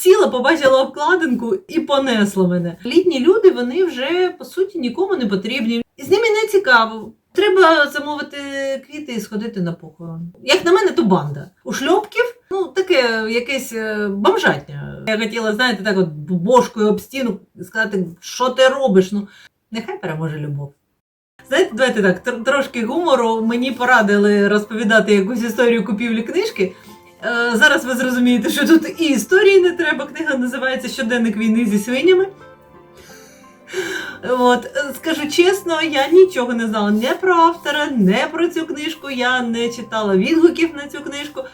сіла, побачила обкладинку і понесло мене. Літні люди вони вже по суті нікому не потрібні. І з ними не цікаво. Треба замовити квіти і сходити на похорон. Як на мене, то банда. У шльопків, ну таке якесь е, бомжатня. Я хотіла, знаєте, так от бошкою об стіну сказати, що ти робиш. Ну, нехай переможе любов. Знаєте, давайте так, тр- трошки гумору. Мені порадили розповідати якусь історію купівлі книжки. Е, зараз ви зрозумієте, що тут і історії не треба. Книга називається Щоденник війни зі свинями. От, скажу чесно, я нічого не знала не про автора, не про цю книжку, я не читала відгуків на цю книжку,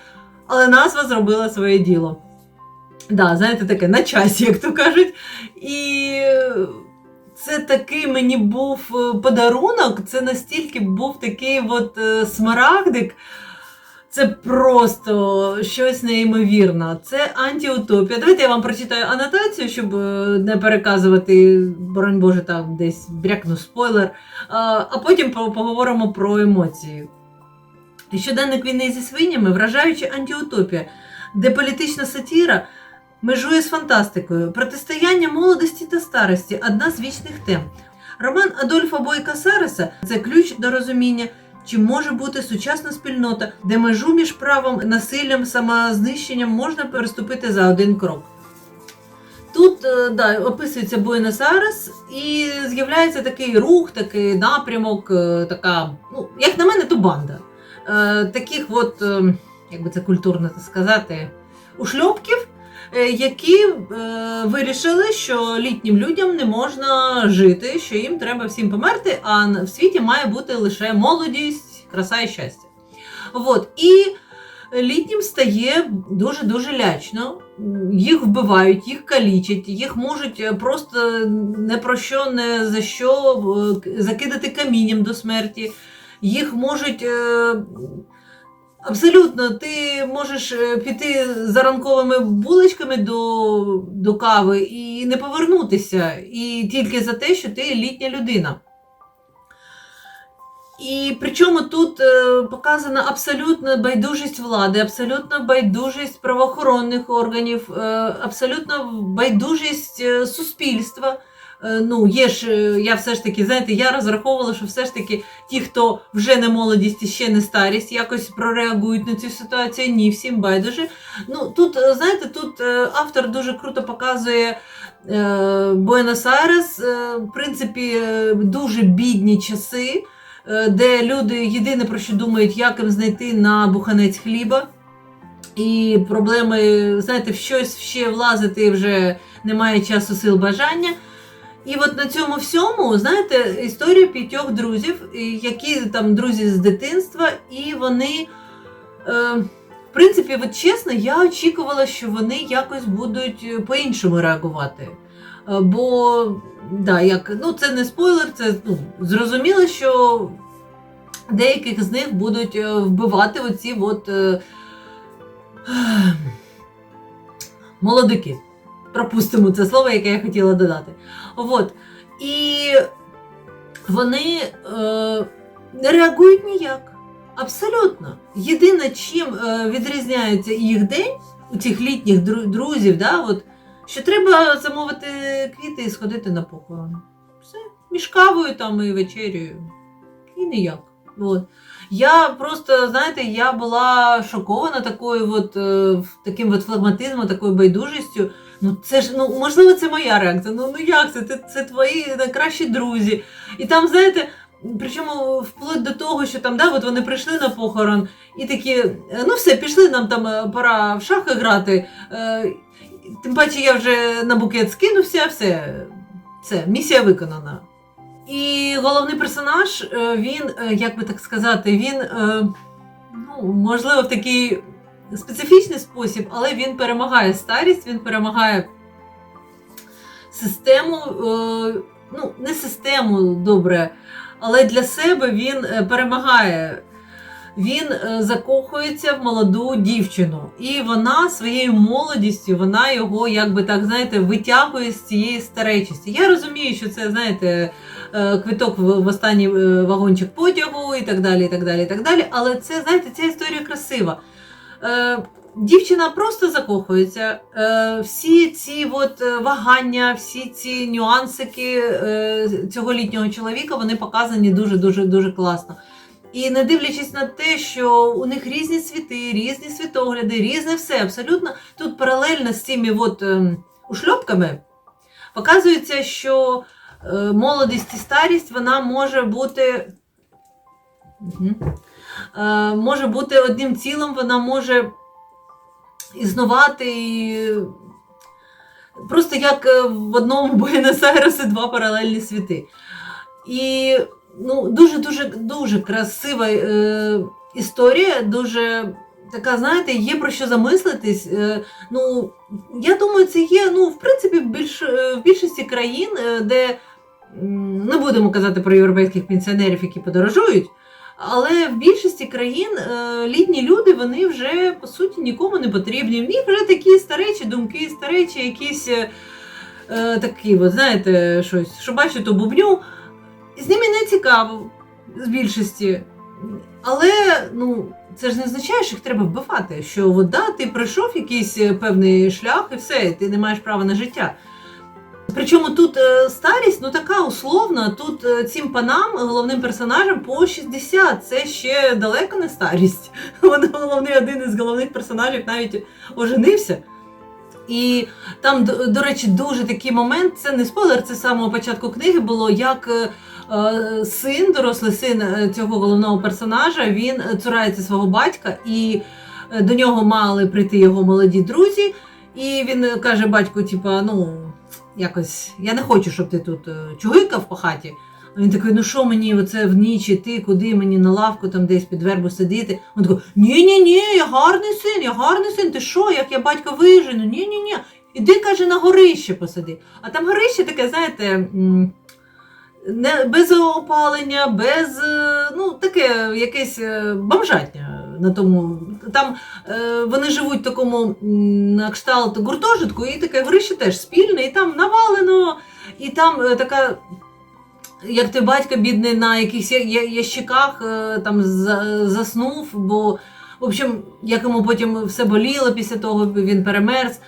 але назва зробила своє діло. Да, знаєте, таке на часі, як то кажуть. І це такий мені був е, подарунок, це настільки був такий от е, смарагдик. Це просто щось неймовірне. Це антиутопія. Давайте я вам прочитаю анотацію, щоб е, не переказувати, боронь Боже, там десь брякну спойлер. А потім поговоримо про емоції. Щоденник війни зі свинями вражаюча антиутопія, де політична сатіра межує з фантастикою. Протистояння молодості та старості одна з вічних тем. Роман Адольфа Бойка Сареса це ключ до розуміння, чи може бути сучасна спільнота, де межу між правом, насиллям, самознищенням можна переступити за один крок. Тут е, да, описується Буенос Айрес і з'являється такий рух, такий напрямок, е, така, ну, як на мене, то банда. Е, таких от, е, як би це культурно сказати, ушльопків, які е, вирішили, що літнім людям не можна жити, що їм треба всім померти, а в світі має бути лише молодість, краса і щастя. От. І літнім стає дуже-дуже лячно. Їх вбивають, їх калічать, їх можуть е, просто не про що, не за що е, закидати камінням до смерті. Їх можуть. Абсолютно, ти можеш е, піти за ранковими булочками до, до кави і не повернутися, і тільки за те, що ти літня людина. І причому тут е, показана абсолютна байдужість влади, абсолютна байдужість правоохоронних органів, е, абсолютна байдужість суспільства. Е, ну, є ж, е, я все ж таки, знаєте, я розраховувала, що все ж таки ті, хто вже не молодість і ще не старість, якось прореагують на цю ситуацію. Ні, всім байдуже. Ну, тут, е, знаєте, тут автор дуже круто показує Буенос-Айрес, в принципі, дуже бідні часи де люди єдине про що думають, як їм знайти на буханець хліба. І проблеми, знаєте, в щось ще влазити вже немає часу, сил, бажання. І от на цьому всьому, знаєте, історія п'ятьох друзів, які там друзі з дитинства, і вони, е, в принципі, от чесно, я очікувала, що вони якось будуть е, по-іншому реагувати. Е, Бо да, як, ну, це не спойлер, це ну, зрозуміло, що деяких з них будуть е, вбивати оці от, е, молодики. Пропустимо це слово, яке я хотіла додати. От. І вони е, не реагують ніяк. Абсолютно. Єдине, чим е, відрізняється їх день у цих літніх друзів, да, от, що треба замовити квіти і сходити на похорон. Все, між кавою там і вечерю. І ніяк. От. Я просто, знаєте, я була шокована такою от, е, таким от флегматизмом, такою байдужістю. Ну, це ж, ну, можливо, це моя реакція. Ну, ну як це? Це, це твої найкращі друзі. І там, знаєте, причому вплоть до того, що там, да, от вони прийшли на похорон і такі, е, ну все, пішли, нам там е, пора в шахи грати. Е, Тим паче я вже на букет скинувся, все, все, місія виконана. І головний персонаж, він, як би так сказати, він, ну, можливо, в такий специфічний спосіб, але він перемагає старість, він перемагає систему, е, ну, не систему добре, але для себе він е, перемагає. Він е, закохується в молоду дівчину, і вона своєю молодістю, вона його, як би так знаєте, витягує з цієї старечості. Я розумію, що це, знаєте, квиток в, останній вагончик потягу і так далі. і так далі, і так далі. Але це, знаєте, ця історія красива. Е, дівчина просто закохується. Е, всі ці от е, вагання, всі ці нюансики цього літнього чоловіка вони показані дуже дуже дуже класно. І не дивлячись на те, що у них різні світи, різні світогляди, різне все, абсолютно тут паралельно з цими от, е, ушльопками показується, що молодість і старість вона може бути. Мгм. Е, може бути одним цілим, вона може існувати і просто як е, в одному Буенос-Айресі два паралельні світи. І ну, дуже дуже красива е, історія, дуже така, знаєте, є про що замислитись. Е, ну, я думаю, це є ну, в принципі більш, е, в більшості країн, де не будемо казати про європейських пенсіонерів, які подорожують. Але в більшості країн е, літні люди вони вже по суті нікому не потрібні. В них вже такі старечі думки, старечі якісь е, е, такі, от, знаєте, щось, що бачу, то бубню. З ними не цікаво з більшості. Але ну, це ж не означає, що їх треба вбивати. Що от, да, ти пройшов якийсь певний шлях і все, ти не маєш права на життя. Причому тут е, старість, ну така условна, тут е, цим панам, головним персонажам, по 60. Це ще далеко не старість. Він головний один із головних персонажів навіть оженився. І там, до, до речі, дуже такий момент, це не спойлер, це з самого початку книги було, як е, е, син, дорослий син цього головного персонажа, він цурається свого батька, і до нього мали прийти його молоді друзі. І він каже батьку, типа, ну, якось, я не хочу, щоб ти тут е, чугикав по хаті. Він такий, ну що мені оце в ніч іти, куди мені на лавку там десь під вербу сидіти. Він такий, ні-ні-ні, я гарний син, я гарний син, ти що, як я батька вижену? Ні-ні-ні. Іди, каже, на горище посиди. А там горище таке, знаєте, не, без опалення, без, е, ну, таке якесь е, бомжатня на тому. Там е, вони живуть в такому на кшталт гуртожитку, і таке горище теж спільне, і там навалено, і там е, така. Як той батько бідний на якихось ящиках е, там заснув, бо, в общем, як йому потім все боліло після того, він перемерз.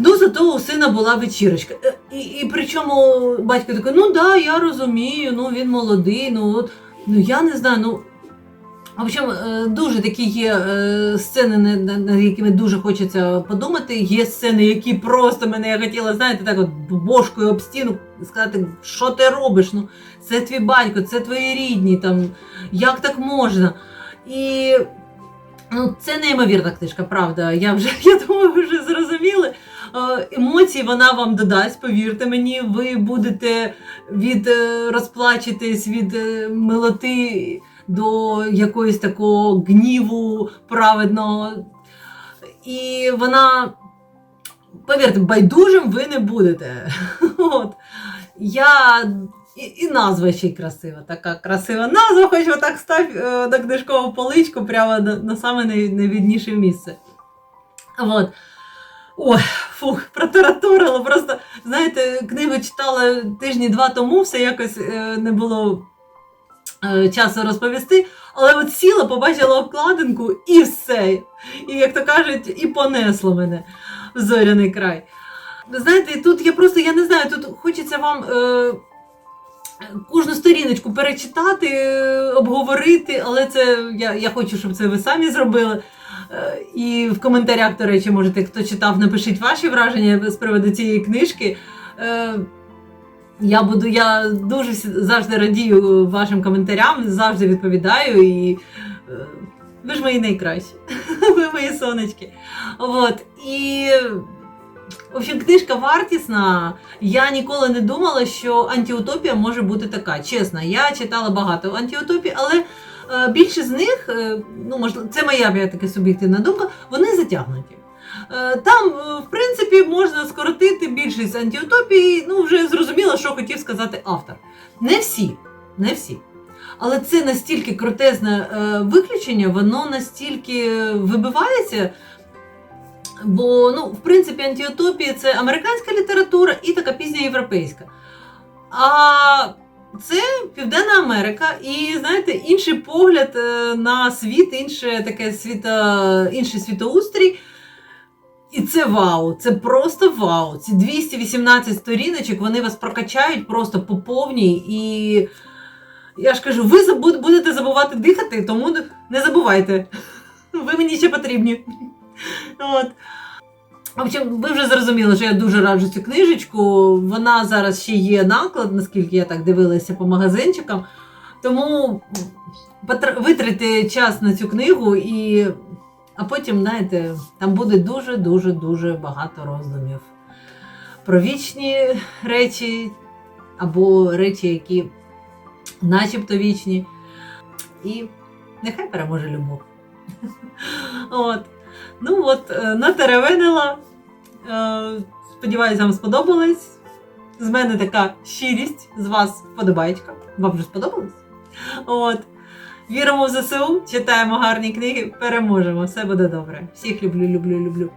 Ну, зато у сина була вечірочка. Е, І, і причому батько такий, ну да, я розумію, ну він молодий, ну от, ну я не знаю, ну. В общем, дуже такі є е, сцени, над- якими дуже хочеться подумати. Є сцени, які просто мене я хотіла, знаєте, так от бошкою об стіну сказати, що ти робиш? Ну, це твій батько, це твої рідні, там, як так можна? І ну, це неймовірна книжка, правда. Я вже я думаю, ви вже зрозуміли. Е, Емоції вона вам додасть, повірте мені, ви будете від е, розплачетесь від милоти до якоїсь такого гніву праведного. І вона, повірте, байдужим ви не будете. От. Я... І, і назва ще й красива, така красива назва, хоч отак став е, на книжкову поличку прямо на, на саме найвідніше місце. От. Ой, фух, протаратурила. Просто, знаєте, книгу читала тижні два тому, все якось е, не було часу розповісти. Але от сіла, побачила обкладинку і все. І, як то кажуть, і понесло мене в зоряний край. Знаєте, тут я просто я не знаю, тут хочеться вам. Е, Кожну сторіночку перечитати, е, обговорити, але це я, я хочу, щоб це ви самі зробили. Е, І в коментарях, до речі, можете, хто читав, напишіть ваші враження з приводу цієї книжки. Я буду, я дуже завжди радію вашим коментарям, завжди відповідаю. І е, ви ж мої найкращі. Ви мої сонечки. От. І в общем, книжка вартісна. Я ніколи не думала, що антиутопія може бути така. Чесно, я читала багато антиутопій, але е, більшість з них, е, ну можливо, це моя таки суб'єктивна думка, вони затягнуті. Е, Там, е, в принципі, можна скоротити більшість антиутопій, ну вже зрозуміло, що хотів сказати автор. Не всі, не всі. Але це настільки крутезне е, виключення, воно настільки вибивається. Бо, ну, в принципі, антиутопія це американська література і така пізня європейська. А це Південна Америка, і знаєте, інший погляд на світ, інше таке світо, інший світоустрій. І це вау, це просто вау. Ці 218 сторіночок вони вас прокачають просто по повній. І я ж кажу, ви будете забувати дихати, тому не забувайте. Ви мені ще потрібні. От. В общем, ви вже зрозуміли, що я дуже раджу цю книжечку. Вона зараз ще є наклад, наскільки я так дивилася по магазинчикам. Тому витратьте час на цю книгу і. А потім, знаєте, там буде дуже-дуже дуже багато роздумів про вічні речі або речі, які начебто вічні. І нехай переможе любов. От. Ну от, е, натеревенила. Е, Сподіваюсь, вам сподобалось. З мене така щирість, з вас вподобайка. Вам вже сподобалось? От. Віримо в ЗСУ, читаємо гарні книги, переможемо. Все буде добре. Всіх люблю, люблю, люблю.